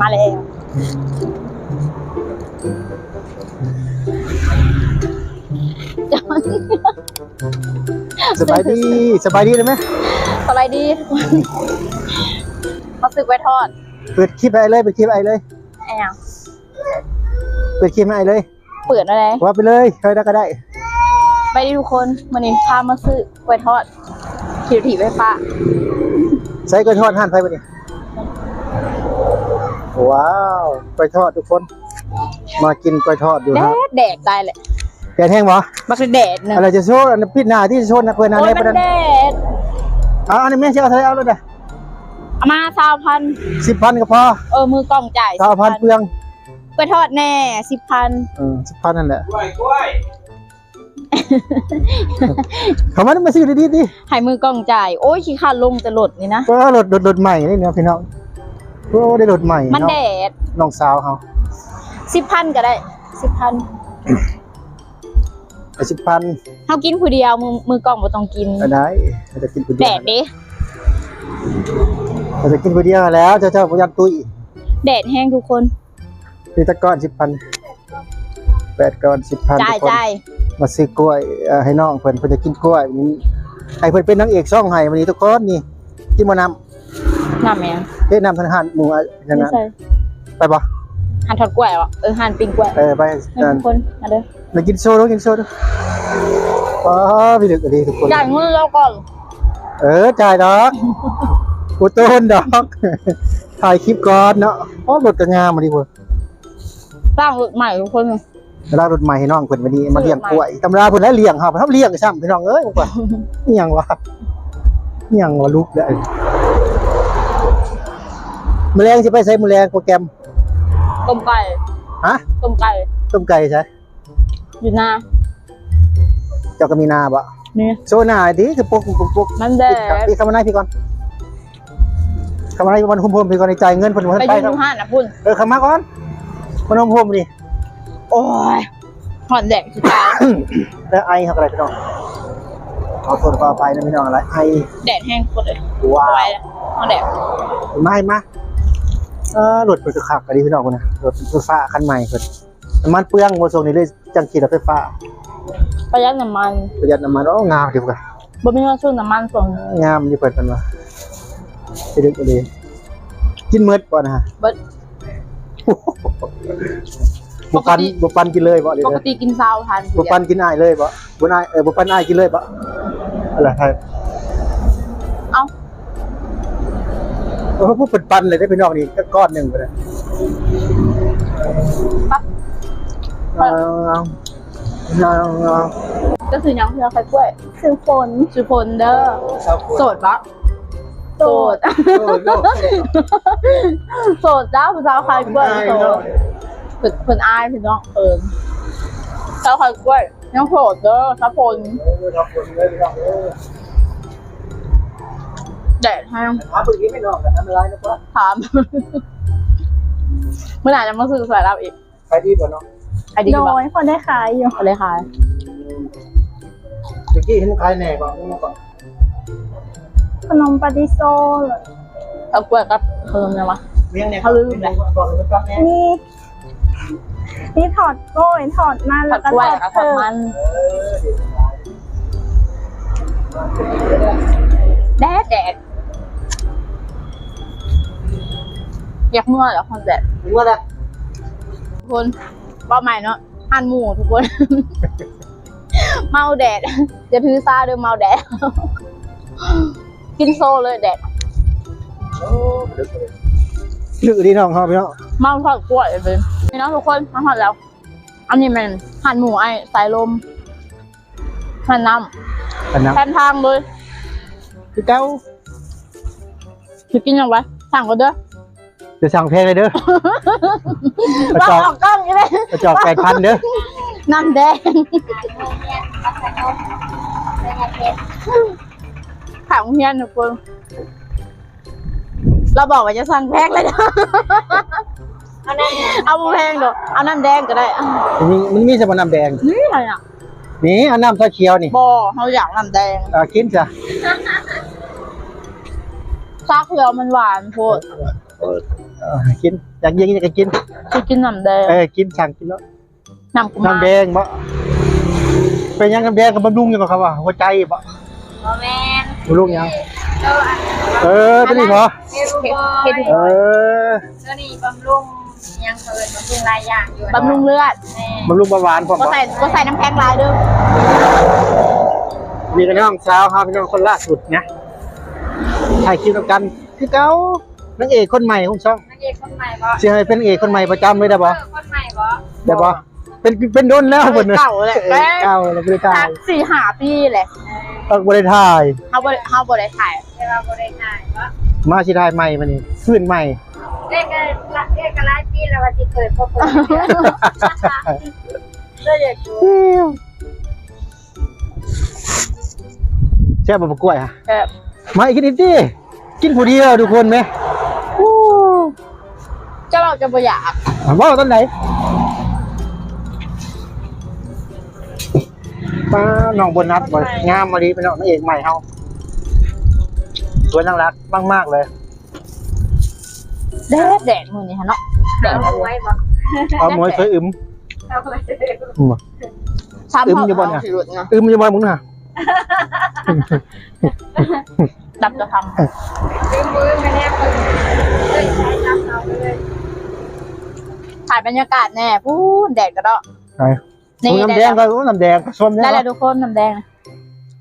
มาแล้วสบายดีสบายดีเลยไหมสบายดีมาสึกไว้ทอด เปิดคลิปไอ้เลยเปิดคลิปไอ้เลยไอ้หยังเปิดคลิปไอ้เลย เปิดอะไรว่าไปเลยใครได้ก็ได้ ไปดีทุกคนวันนี้พามาซื้อไว้ทอดคิวถีไฟฟ้าใส่กล้วยทอดหั่นไปปะเนี่ย ว้าวกล้วยทอดทุกคน มากินกล้วยทอดอยู่แดฮะดแดดตายเลยแกนแห้งบ่บักแดดหนึ่งอะไรจะโชว์อันปิดหน้าที่จะโชว์นะเพื่อนนะโอ้ในยปมัระนเด็นแดดเอาอันนี้แม่เชื่อเอาเท่าไหร่เอาเลยนะเอามาสาวพันสิบพันก็พอเออมือกล้องจ่ายสามพันเปลืองไว้ทอดแน่สิบพันเออสิบพันนั่นแหละกล้วยกล้วยเขามามาซื้อดีๆดิให้มือกล้องจ่ายโอ้ยขี้ขาดลงจะหลดนี่นะก็รถรถรถใหม่นี่เนาะพี่น้อง โอ้ได้รถใหม่มันเนาะแดดน้องสาวเขาสิบพันก็ได้สิบพันไอ้สิบพันเขากินผู้เดียวมือมือกล้องบ่ต้องกินก็ได้เราจะกินคนเดีแดยวดเด้เราจะกินคนเดียวแล้วเจ้าเจ้าประหยัดตุ้ยแดดแห้งทุกคนมีตะก้อนสิบพันแปดก้อนสิบพันจ่ายทุกคนจ่ายมาซื้อกล้วยเอ่อให้น้องเพิ่นเพิ่นจะกินกล้วยวันนี้ให้เพิ่นเป็นนางเอกช่องให้วันนี้ทุกคนนี่ที่มาน น้ำแม่งำเฮ็ดนำทางหารหมู่อะอย่างนั้นใช่ไปบ่หั่นทอดกล้วยเหรอเออหั่นปิ้งกล้วยเออไปให้นั่นทุกคนมาเด้อมากินโซ่ด้วยกินโซ่ด้วยว้าพี่ดึกอะดีทุกคนจ่ายเงินเราก่อนเออจ่ายดอกกูต้นดอกถ่ายคลิปก่อนเนาะโอ้รถก็งามมาดีกว่าสร้างรถใหม่ทุกคนเวลารถใหม่ให้น้องเพิ่นวันนี้มาเลี้ยงกล้วยตำราเพิ่นแล้วเลี้ยงเฮาเฮาเลี้ยงซ้ำพี่น้องเอ้ยบอกว่าอีหยังวะอีหยังวะลูกเด้อ มื้อแรงสิไปใช้มื้อแรงโปรแกรมต้มไก่ฮะต้มไก่ต้มไก่ใช่อยู่หน้าเจ้าก็มีนาบ่นี่โซนาดีคือปกปกปกมันแดดพี่เข้ามาหน้าพี่ก่อนเข้ามาหน้าพี่ก่อนคุมพรมพี่ก่อนในจ่ายเงินเพิ่นบ่ไปทันไปยืนครัดูบห้านนะพุ่นเออเข้ามาก่อนมันพรมดิโอ้ยหอนแดดสุดท้ายแล้วไอเฮาก็ได้พี่น้องขอโทษขออภัยนะพี่น้องอะไรไอแดดแห้งโคตรเลยว้าเอาไว้วแล้วหอนแดดมาให้มา เออรถเปิดขับกันดีพี่น้องคนนะรถไฟฟ้าคันใหม่เพิ่นน้ำมันเปลืองบ่ส่งนี่เลยจังขี่รถไฟฟ้า ประหยัดน้ำมันประหยัดน้ำมันโอ้งามดีกว่าบ่มีเงินซื้อน้ำมันส่งงามดีเพิ่นเพิ่นว่าไปดึกเลยกินเมิดบ่นะฮะเบิดบ่ปันบ่ปันกินเลยบ่เดี๋ยปวกนะติกินซาวทานบ่ปันกินอ้ายเลยบ่บ่อ้ายเออบ่ปันอ้ายกินเลยบ่อะไรไทย เออผู้เป็นปันเลยได้พี่น้องนี่ก็ก้อนหนึงบ่ได้ปั๊บเอาเอาเอาเอาก็คือยังเพื่อใครกล้วยคือฝนคือฝนเด้อโสดปะโสดโอ้โหโสดจ้าผู้สาวใครกล้วยโสดเพิ่นเพิ่นอายพี่น้องเพิ่นสาวใครกล้วยยังโสดเด้อสาวฝนเออครับผมเลยพี่น้องเออ แดดแห้งหาเบิ่งอีกไม่น้องก็ทำอะไรนะพ่อถาม เมื่อไหร่จะมาซื้อสายเราอีกไปดีบ่เนาะไอดีโดบ้ายคนได้ขายอยู่อะไรคะเมื่อกี้เห็นใครแหน่ก่อนนี่มาก่อนขนมปาติโซเหรอเอากล้วยกับขนมอะไรวะ เลี้ยงเนี่ยเขาลืมแหละ ก่อนเลยครับแม่นี่ นี่ถอดโก้ยถอดมันผัแล้วดก็กล้วยถอดกับเธผัดอมัน แดดแดด ยากมั่วเหรอคอนแดดถึงว่าละทุกคนเป้าหมายเนาะหันหมูทุกคน เมาแดด จะถือซาเดิมเมาแดด กินโซเลยแดดโอ้ดึกเลยดึกดีน้องครับพี่น้องเมาทอดกล้วยเลยนี่เนาะทุกคนมาทอดแล้ว อันนี้มันหั่นหมูไอ้สายลมหั่นน้อันนั้นำแทนทางเลยคือเก้าจะกินยังไงสั่งก็เด้อ จะสั่งเพลงเลยเด้อ กระว่าจอก ออกกล้องยังไงกระจอกแปดพันเด้อน้ำแดงถามเฮียนทุกคนเราบอกว่าจะสั่งแพงเลยนะเอาบ่แพงเด้อเอาน้ำแดงก็ได้อะมันมีมันมีสมน้ำแดง นี่อะไรอะนี่เอาน้ำชาเขียวนี่บอเขาอยากน้ำแดงอ่ากินจ้ะ ซาเขียวมันหวานโพดเออกินอยากยิงอยากกิน คือกินน้ำแดงเออกินสั่งกินแล้วน้ำกุมารน้ำแดงบ่เป็นยังน้ำแดงกับบำรุงยังบ่ครับว่าหัวใจบ่โมเมนบำรุงยังเออเออตัวนี้เฮรูบอเฮ็ดเออตัวนี้บำรุงยังเกินบำรุงหลายอย่างอยู่บำรุงเลือดแม่บำรุงเบาหวานพร้อมก็ใส่ก็ใส่น้ำแข็งลายเด้อมีกันน้องสาวครับพี่น้องคนล่าสุดนะ ถ่ายคลิปนำกันคือเก่านางเอกคนใหม่ของช่องนักเอกคนใหม่บ่สิให้เป็นเอกคนใหม่ประจำเลยได้บ่เออคนใหม่บ่ได้บ่เป็นเป็นโดนแล้วเพิ่นน่ะเก่าแหละเออเก่าแล้วบ่ได้ถ่าสัยกสี่ห้าปีแหละต้องบ่ได้ถ่าย เฮาบ่ได้เฮาบ่ได้ถ่ายแต่ว่าบ่ได้ถ่ายบ่มาสิถ่ายใหม่มานี่ขึ้นใหม่เด็กก็ละเด็กก็หลายปีแล้วว่าสิเกิดบ่เปิดเลยอยากดูแซ่บบ่ประกล้วยฮะแบบ มาอีกนิดดิกินผู้เดียวทุกคนไหมโอ้เจ้าเราจะบ่อยากเว่าตอนไหนป้าน้องโบนัสบ่งามมาดีเป็นน้องนางเอกใหม่เฮาสวยน่ารักมากๆเลยแดดแดดมื้อนี้ฮะเนาะแดดเอาไว้บ่เอาหมวยเคยอึมเอาไว้อึมบ่ซ้ำอึมอยู่บ่เนี่ยสิหลุดไงอึมอยู่บ่มึงน่ะ ดับจะทำดึงมือมาแนบเลยเลยใช้จับเอาไปเลยถ่ายบรรยากาศแน่พูนแดดก็เนาะไหนนี่น้ำแดงก็น้ำแดงก็ส้มได้เนี่ยแล้วทุกคนน้ำแดงนะ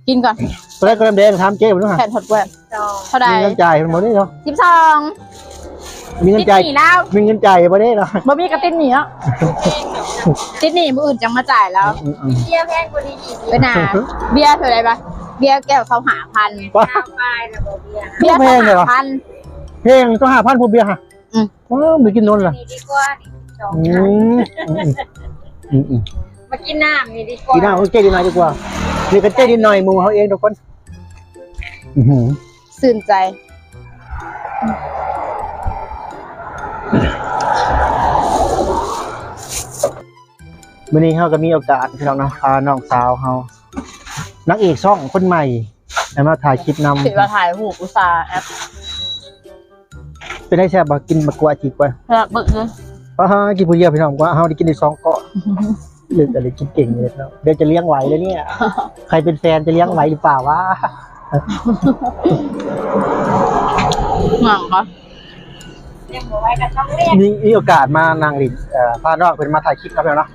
กินก่อนตอนแรกก็น้ำแดงถามเจ๊บ่รู้ฮะแผ่นถดแหวนจองเท่าใดมีเงินจ่ายมันบ่ได้เนาะสิบสอง มีเงินติดจ่ายหนีแล้ว มีเงินจ่ายบ่ได้เนาะบ่มีกระติดหนีเนาะติดหนีมืออื่นจังมาจ่ายแล้ว อืมเที่ยวแพงกว่านี้อีกไปหนาเบียร์เท่าไรปะเบียร์แก้วเขาหาพันๆว้า ข้าวปลายระบบเบียร์เบียร์แพเขางเลยเหรอหาพัน เพลงก็5,000ผู้เบียร์ฮะอืม ว้าวไปกินนนท์ล่ะนี่ดีกว่านี่จองอืมอืมอืมอืมมากินน้ำนี่ดีกว่า กินหน้าเขาเจ๊ดีหน่อยดีกว่านี่ก็เจ๊ดีหน่อยหมูเขาเองทุกคน อื้อหือ สื่นใจ วันนี้เขาก็มีโอกาสพี่น้องนะพาน้องสาวเขานักเอกช่องคนใหม่ให้มาถ่ายคลิปนถือว่าถ่ายหูอุตสาห์แอปำเป็นได้แซ่บบ่กินมะกวาจีกว่าเพื่อบึกเลยป้ากินผู้เดียวพี่น้องกว่าเขาได้กินได้สองเกาะเรื่องอะไรกินเก่งเลยครับเดี๋ยวจะเลี้ยงไหวเลยเนี่ย ใครเป็นแฟนจะเลี้ยงไหวหรือเปล่าวะหนังก็เรียกบอกไว้กับช่องเรียกมีมีโอกาสมานางลินเอ่อพาน้องเป็นมาถ่ายคลิปครับพี่น้องเนาะ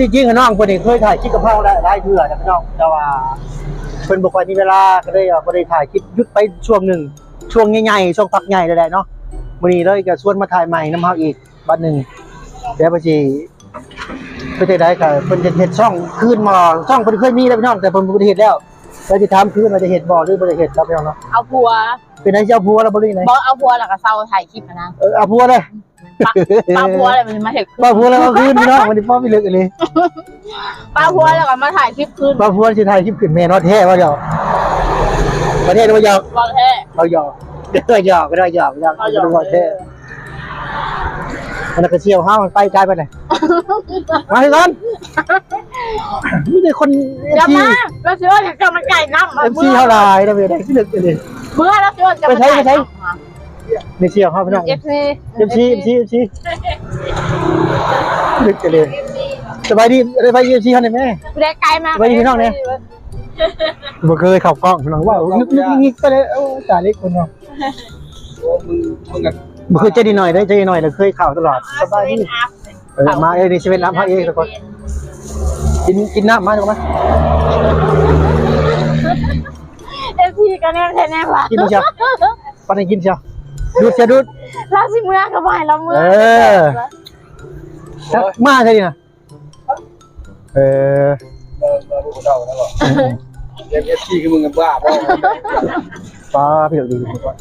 ที่จริงกับน้องคนนี้เคยถ่ายคลิปกับเขาได้หลายเทื่อนะพี่น้องแต่ว่าเพิ่นบ่ค่อยมีเวลาก็เลยอะบ่ได้ถ่ายคลิปหยุดไปช่วงหนึ่งช่วงใหญ่ๆช่วงพักใหญ่เลยแหละเนาะมื้อนี้เลยก็ชวนมาถ่ายใหม่นำเฮาอีกบัดหนึงเดี๋ยวบ่สิเพิ่นจะได้ก็เพิ่นจะเฮ็ดช่องคืนหมอช่องเพิ่นเคยมีแล้วพี่น้องแต่เพิ่นบ่ได้เฮ็ดแล้วเราจะถามคืนว่าจะเฮ็ดบ่หรือบ่ได้เฮ็ดครับพี่น้องเนาะเอาผัว เป็นไอ้เจ้าผัวแล้วบ่ได้ไหนบอกเอาผัวแล้วก็เศร้าถ่ายคลิปอะนะเออเอาผัวเลยป้าผัวอะไรมันมาเห็นป้าพัวแล้วก็ขึ้นพี่น้องวันนี้ป้าไม่เลิกเลยป้าผัวแล้วก็มาถ่ายคลิปคืนป้าพัวสิไทยคลิปขึ้นแม่นอแท้ว่าเดี๋ยวประเทศว่าหยอกบอกแท้เราหยอกเด้อหยอกก็ได้หยอกหยอกเอาก็หยอกได้ว่าแท้มันก็เชี่ยวห้ามันไปไกลไปไหนมาให้กันนี่เป็นคนเออย่าฟซีมาแล้วเชื่อจะจะมาไก่น้ำเอฟซีเท่าไรนะเว้ยได้ที่เลิกเลย เมื่อแล้วเชื่อจะมาไปใช้ไก่ไปใช้น้ำไม่เชี่ยวห้าพี่น้องเอฟซีเอฟซีเอฟซีเอฟซีเลิกเลยสบายดีสบายดีเอฟซีเขาเนี่ยแม่ไม่ได้ไกลมากไปที่พี่น้องเนี่ยบ่เคยเข้ากล้องพี่น้องว่านึกนึกงิกไปเลยโอ้ตายเล็กคนเนาะมึงมึงกับบ่เคยใจดีหน่อยได้ใจดีหน่อยแล้วเคยเข้าตลอดสบายดีเออมาเอ้ยนี่สิเป็นน้ำพระเอกทุกคนกินกินน้ำมาถูกไหมเอฟซี กันแน่แท้แน่ว่ะกินเชียวปันให้กินเชียวดูดเชียวดูดเราสิเมื่อกับไปเราเมื่อเออมาใช่ดินะเออเดินมาดูเราแล้วบอกเอ็มเอฟซีคือมึงกับบ้าเปล่าป้าพี่เด็กดีทุกคน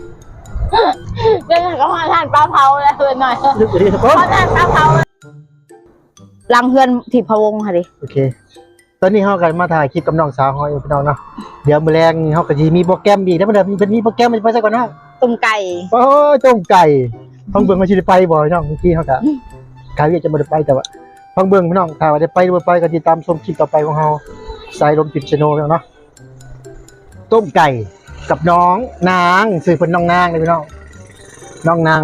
เดี๋ยวก็มาทานปลาเผาแล้วเพื่อนหน่อยพี่เด็กดีทุกคนมาทานปลาเผาลังเพื่อนถิพะวงค่ะดิโอเค ตอนนี้เฮากันมาถ่ายคลิปกับน้องสาวเฮาอยู่พี่น้องเนาะเดี๋ยวมื้อแรงเฮาก็สิมีโปรแกรมอีกแล้วมันเดี๋ยวมีเป็นมีโปรแกรมมันจะไปซะก่อนเนาะตุ่มไก่โอ้ยต้มไก่พังเบิ่งมาชิได้ไปบ่น้องเมื่อกี้เขากะกายจะมาได้ไปแต่ว่าพังเบิ่งพี่น้องถ้าว่าได้ไปหรือบ่ไปก็ติดตามชมคลิปต่อไปของเฮาสายลมติดชโนเนาะต้มไก่กับน้องนางสื่อเพิ่นน้องนางเลยพี่น้องน้องนาง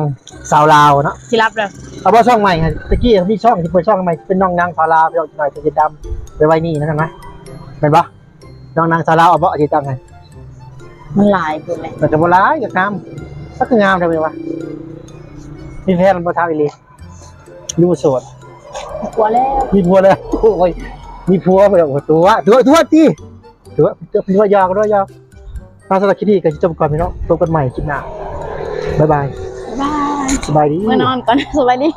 สาวลาวเนาะสิรับเลย เอาว่าช่องใหม่ฮะตะกี้มีช่องที่เปิดช่องใหม่เป็นน้องนางสาวลาวไปเอาหน่อยจะดำไปไว้นี่นะไหมเป็นปะน้องนางสาวลาวเอาบ่เอาที่ตั้งไงมันหลายคนเลยแต่จะโบราณกับงามก็คืองามทำไมวะมีแฟนมันประทาอีหลีดูโสดกลัวแล้วมีผัวเลยโอ้ยมีผัวไปแล้วโอ้โหตัวตัวตัวที่ตัวตัวตัวยาวก็ตัวยาวมาสำหรับคลิปนี้ก็จะจบก่อนพี่น้องพบกันใหม่คลิปหน้าบ๊ายบายบ๊ายบาย สบายดี เมื่อนอนก่อนสบายดี